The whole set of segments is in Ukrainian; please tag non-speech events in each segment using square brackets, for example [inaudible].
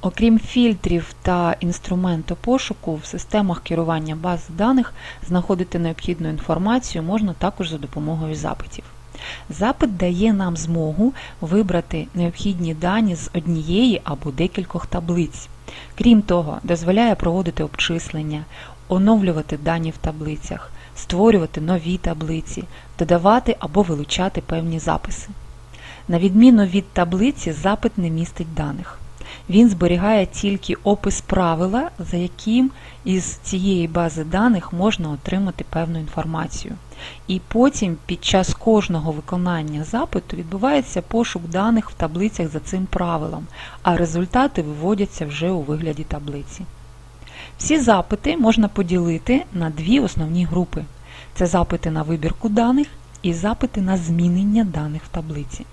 Окрім фільтрів та інструменту пошуку, в системах керування баз даних знаходити необхідну інформацію можна також за допомогою запитів. Запит дає нам змогу вибрати необхідні дані з однієї або декількох таблиць. Крім того, дозволяє проводити обчислення, оновлювати дані в таблицях, створювати нові таблиці, додавати або вилучати певні записи. На відміну від таблиці, запит не містить даних. Він зберігає тільки опис правила, за яким із цієї бази даних можна отримати певну інформацію. І потім під час кожного виконання запиту відбувається пошук даних в таблицях за цим правилом, а результати виводяться вже у вигляді таблиці. Всі запити можна поділити на дві основні групи: це запити на вибірку даних і запити на змінення даних в таблиці.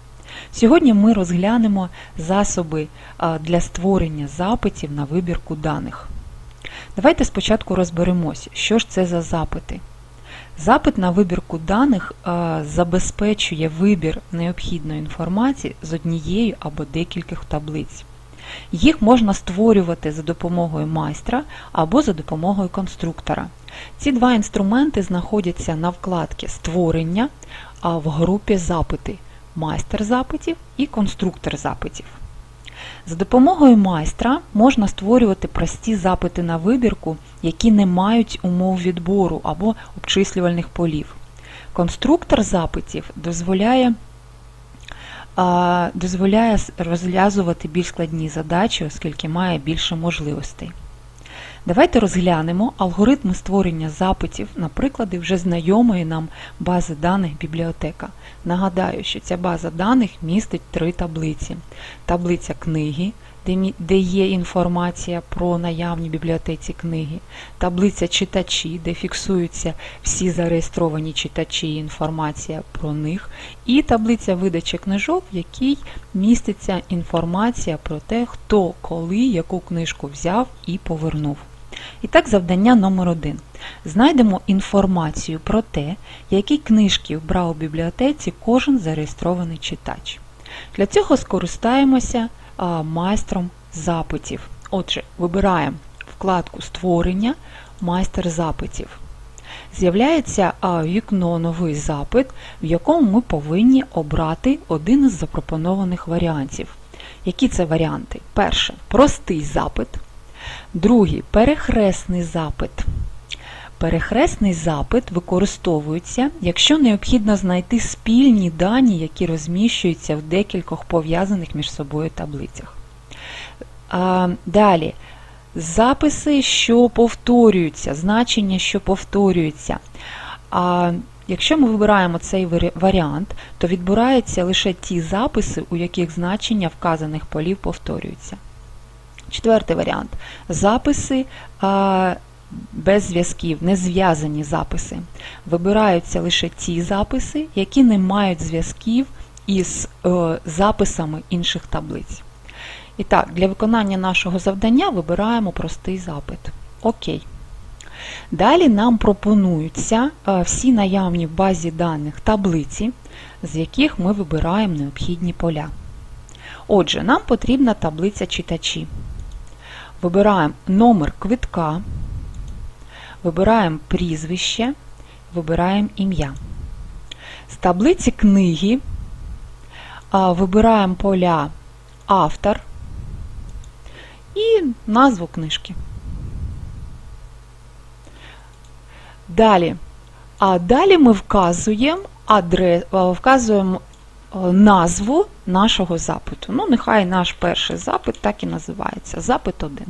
Сьогодні ми розглянемо засоби для створення запитів на вибірку даних. Давайте спочатку розберемося, що ж це за запити. Запит на вибірку даних забезпечує вибір необхідної інформації з однією або декількох таблиць. Їх можна створювати за допомогою майстра або за допомогою конструктора. Ці два інструменти знаходяться на вкладці Створення в групі Запити майстер запитів і конструктор запитів. За допомогою майстра можна створювати прості запити на вибірку, які не мають умов відбору або обчислювальних полів. Конструктор запитів дозволяє дозволяє розв'язувати більш складні задачі, оскільки має більше можливостей. Давайте розглянемо алгоритми створення запитів на приклади вже знайомої нам бази даних бібліотека. Нагадаю, що ця база даних містить три таблиці: таблиця книги, де є інформація про наявні бібліотеці книги, таблиця читачі, де фіксуються всі зареєстровані читачі і інформація про них, і таблиця видачі книжок, в якій міститься інформація про те, хто коли яку книжку взяв і повернув. І так, завдання номер один. Знайдемо інформацію про те, які книжки вбрав у бібліотеці кожен зареєстрований читач. Для цього скористаємося а, майстром запитів. Отже, вибираємо вкладку Створення, майстер запитів. З'являється вікно новий запит, в якому ми повинні обрати один із запропонованих варіантів. Які це варіанти? Перше простий запит. Другий перехресний запит. Перехресний запит використовується, якщо необхідно знайти спільні дані, які розміщуються в декількох пов'язаних між собою таблицях. А, Далі. Записи, що повторюються, значення, що повторюються. А Якщо ми вибираємо цей варіант, то відбираються лише ті записи, у яких значення вказаних полів повторюються. Четвертий варіант записи а, без зв'язків, не зв'язані записи. Вибираються лише ті записи, які не мають зв'язків із е, записами інших таблиць. І так, для виконання нашого завдання вибираємо простий запит. Окей. Далі нам пропонуються е, всі наявні в базі даних таблиці, з яких ми вибираємо необхідні поля. Отже, нам потрібна таблиця читачі. Вибираємо номер квитка, вибираємо прізвище, вибираємо ім'я. З таблиці книги вибираємо поля автор і назву книжки. Далі. А далі ми вказуємо адрес, вказуємо назву нашого запиту. Ну, нехай наш перший запит так і називається запит 1.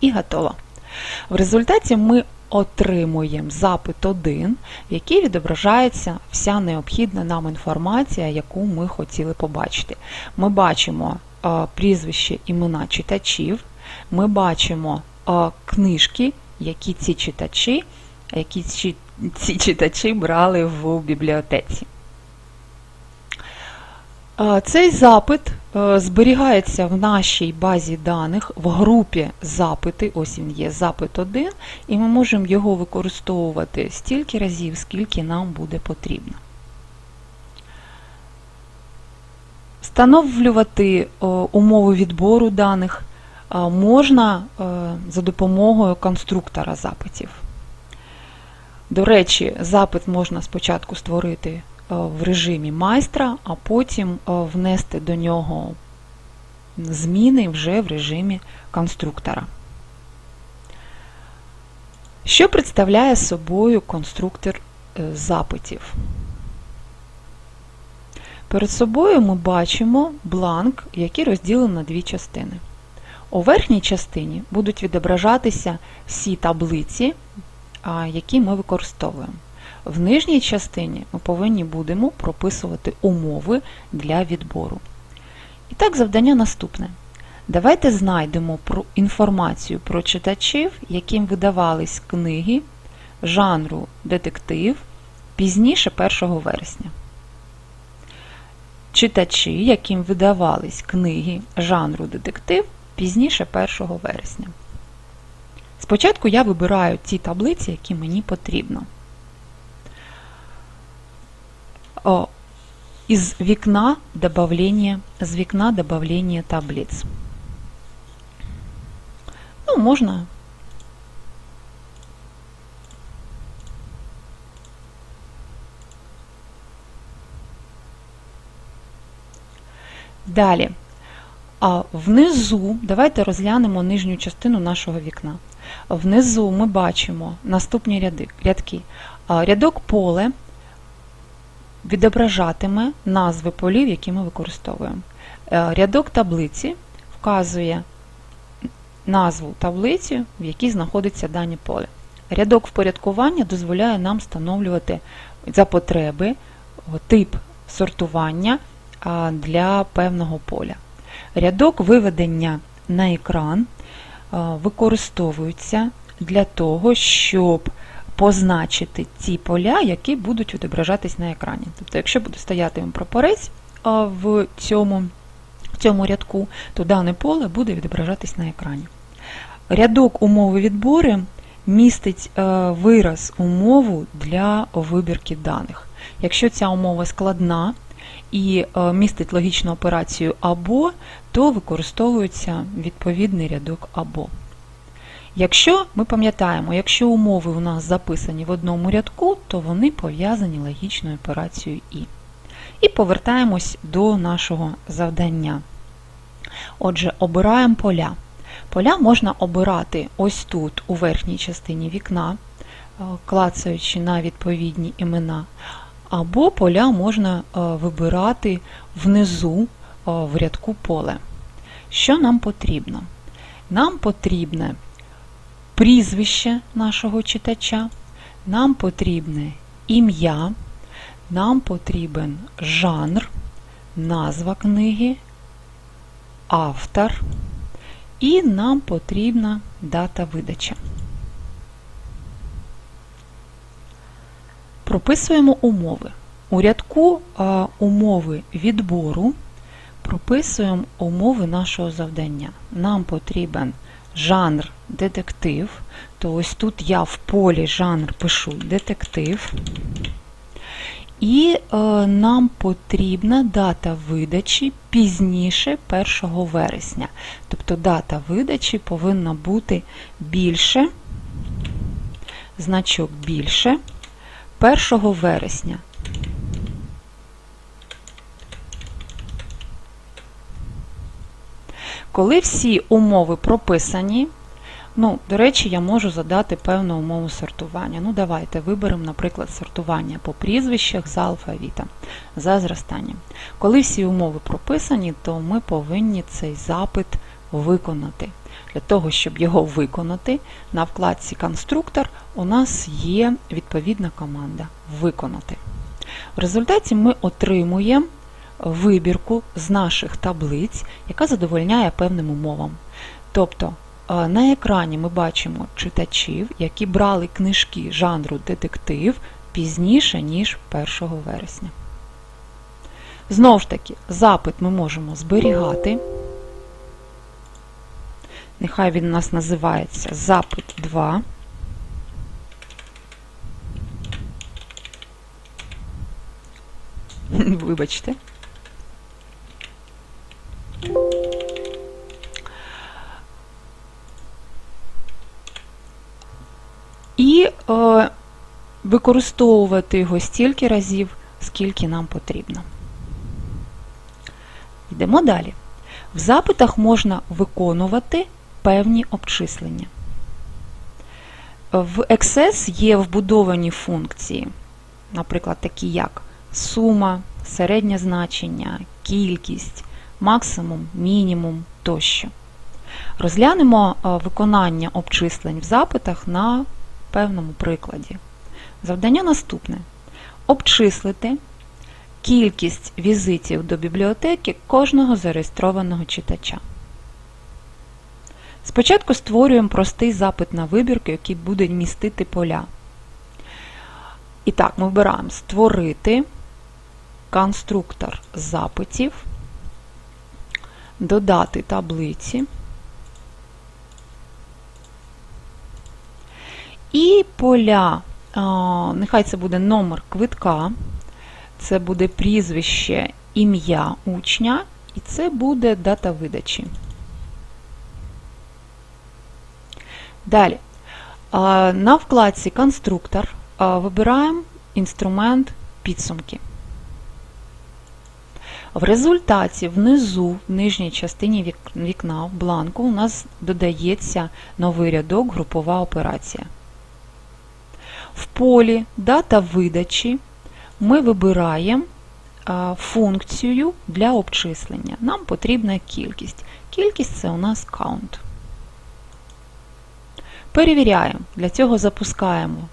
І готово. В результаті ми отримуємо запит 1, в який відображається вся необхідна нам інформація, яку ми хотіли побачити. Ми бачимо прізвище імена читачів, ми бачимо книжки, які ці читачі, які ці читачі брали в бібліотеці. Цей запит е, зберігається в нашій базі даних в групі запити, ось він є запит 1, і ми можемо його використовувати стільки разів, скільки нам буде потрібно. Встановлювати е, умови відбору даних е, можна за допомогою конструктора запитів. До речі, запит можна спочатку створити в режимі майстра, а потім е, внести до нього зміни вже в режимі конструктора. Що представляє собою конструктор е, запитів? Перед собою ми бачимо бланк, який розділений на дві частини. У верхній частині будуть відображатися всі таблиці, які ми використовуємо. В нижній частині ми повинні будемо прописувати умови для відбору. І так, завдання наступне. Давайте знайдемо інформацію про читачів, яким видавались книги жанру детектив пізніше 1 вересня. Читачі, яким видавались книги жанру детектив пізніше 1 вересня. Спочатку я вибираю ті таблиці, які мені потрібно. О, із вікна добавлення, з вікна добавлення таблиць. Ну, можна Далі. А внизу, давайте розглянемо нижню частину нашого вікна. Внизу ми бачимо наступні ряди, рядки. Рядок поле відображатиме назви полів, які ми використовуємо. Е, Рядок таблиці вказує назву таблиці, в якій знаходиться дані поле. Рядок впорядкування дозволяє нам встановлювати за потреби тип сортування для певного поля. Рядок виведення на екран використовується для того, щоб позначити ті поля, які будуть відображатись на екрані. Тобто, якщо буде стояти прапорець в цьому, в цьому рядку, то дане поле буде відображатись на екрані. Рядок умови відбору містить е, вираз умову для вибірки даних. Якщо ця умова складна і е, містить логічну операцію або, то використовується відповідний рядок або. Якщо ми пам'ятаємо, якщо умови у нас записані в одному рядку, то вони пов'язані логічною операцією І. І повертаємось до нашого завдання. Отже, обираємо поля. Поля можна обирати ось тут, у верхній частині вікна, е, клацаючи на відповідні імена, або поля можна е, вибирати внизу е, в рядку поле. Що нам потрібно? Нам потрібне прізвище нашого читача, нам потрібне ім'я, нам потрібен жанр, назва книги, автор. І нам потрібна дата видачі. Прописуємо умови. У рядку умови відбору прописуємо умови нашого завдання. Нам потрібен жанр детектив, то ось тут я в полі жанр пишу детектив. І е, нам потрібна дата видачі пізніше 1 вересня. Тобто дата видачі повинна бути більше, значок більше 1 вересня. Коли всі умови прописані, Ну, до речі, я можу задати певну умову сортування. Ну, давайте виберемо, наприклад, сортування по прізвищах за алфавітом, за зростанням. Коли всі умови прописані, то ми повинні цей запит виконати. Для того, щоб його виконати, на вкладці Конструктор у нас є відповідна команда Виконати. В результаті ми отримуємо вибірку з наших таблиць, яка задовольняє певним умовам. Тобто на екрані ми бачимо читачів, які брали книжки жанру детектив пізніше, ніж 1 вересня. Знову ж таки, запит ми можемо зберігати. Нехай він у нас називається запит 2. [laughs] Вибачте. Використовувати його стільки разів, скільки нам потрібно. Йдемо далі. В запитах можна виконувати певні обчислення. В Access є вбудовані функції, наприклад, такі як сума, середнє значення, кількість, максимум, мінімум тощо. Розглянемо е, виконання обчислень в запитах на певному прикладі. Завдання наступне: обчислити кількість візитів до бібліотеки кожного зареєстрованого читача. Спочатку створюємо простий запит на вибірку, який буде містити поля. І так, ми вибираємо Створити конструктор запитів, додати таблиці. І поля, нехай це буде номер квитка, це буде прізвище, ім'я учня, і це буде дата видачі. Далі. На вкладці Конструктор вибираємо інструмент підсумки. В результаті внизу, в нижній частині вікна в бланку, у нас додається новий рядок групова операція. В полі Дата видачі ми вибираємо функцію для обчислення. Нам потрібна кількість. Кількість це у нас count. Перевіряємо. Для цього запускаємо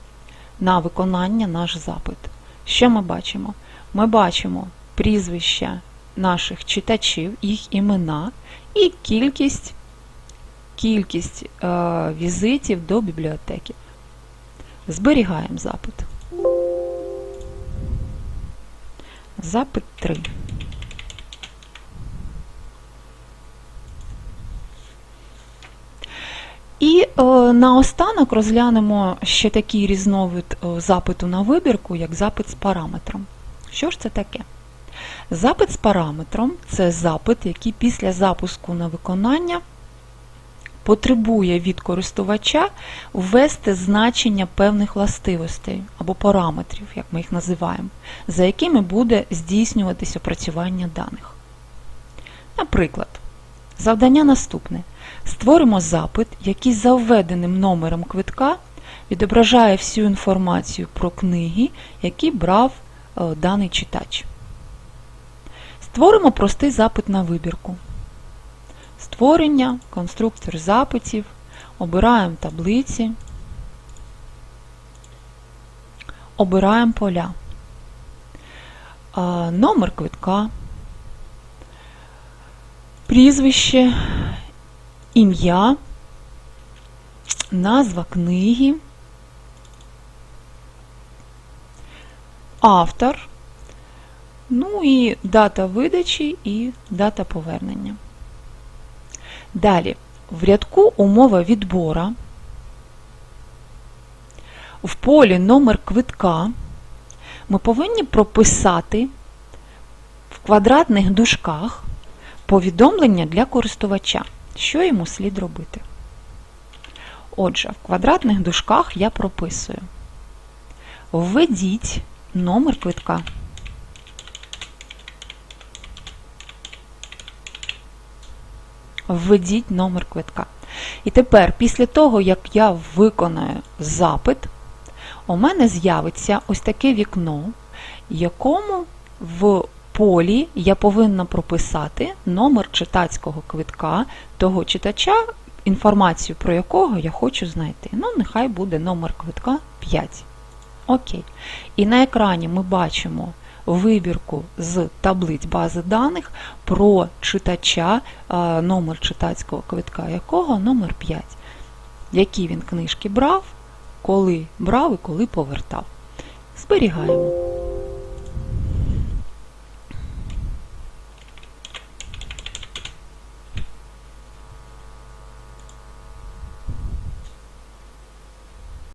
на виконання наш запит. Що ми бачимо? Ми бачимо прізвища наших читачів, їх імена і кількість кількість е, візитів до бібліотеки. Зберігаємо запит. Запит 3. І е, наостанок розглянемо ще такий різновид е, запиту на вибірку, як запит з параметром. Що ж це таке? Запит з параметром це запит, який після запуску на виконання потребує від користувача ввести значення певних властивостей або параметрів, як ми їх називаємо, за якими буде здійснюватись опрацювання даних. Наприклад, завдання наступне. Створимо запит, який за введеним номером квитка відображає всю інформацію про книги, які брав е, даний читач. Створимо простий запит на вибірку. Створення, конструктор запитів, обираємо таблиці, обираємо поля, номер квитка, прізвище, ім'я, назва книги, автор, ну і дата видачі і дата повернення. Далі, в рядку умова відбора, в полі номер квитка ми повинні прописати в квадратних дужках повідомлення для користувача, що йому слід робити. Отже, в квадратних дужках я прописую. Введіть номер квитка. Введіть номер квитка. І тепер, після того, як я виконаю запит, у мене з'явиться ось таке вікно, якому в полі я повинна прописати номер читацького квитка того читача, інформацію про якого я хочу знайти. Ну, нехай буде номер квитка 5. Окей. І на екрані ми бачимо вибірку з таблиць бази даних про читача, номер читацького квитка якого номер 5 які він книжки брав, коли брав і коли повертав. Зберігаємо.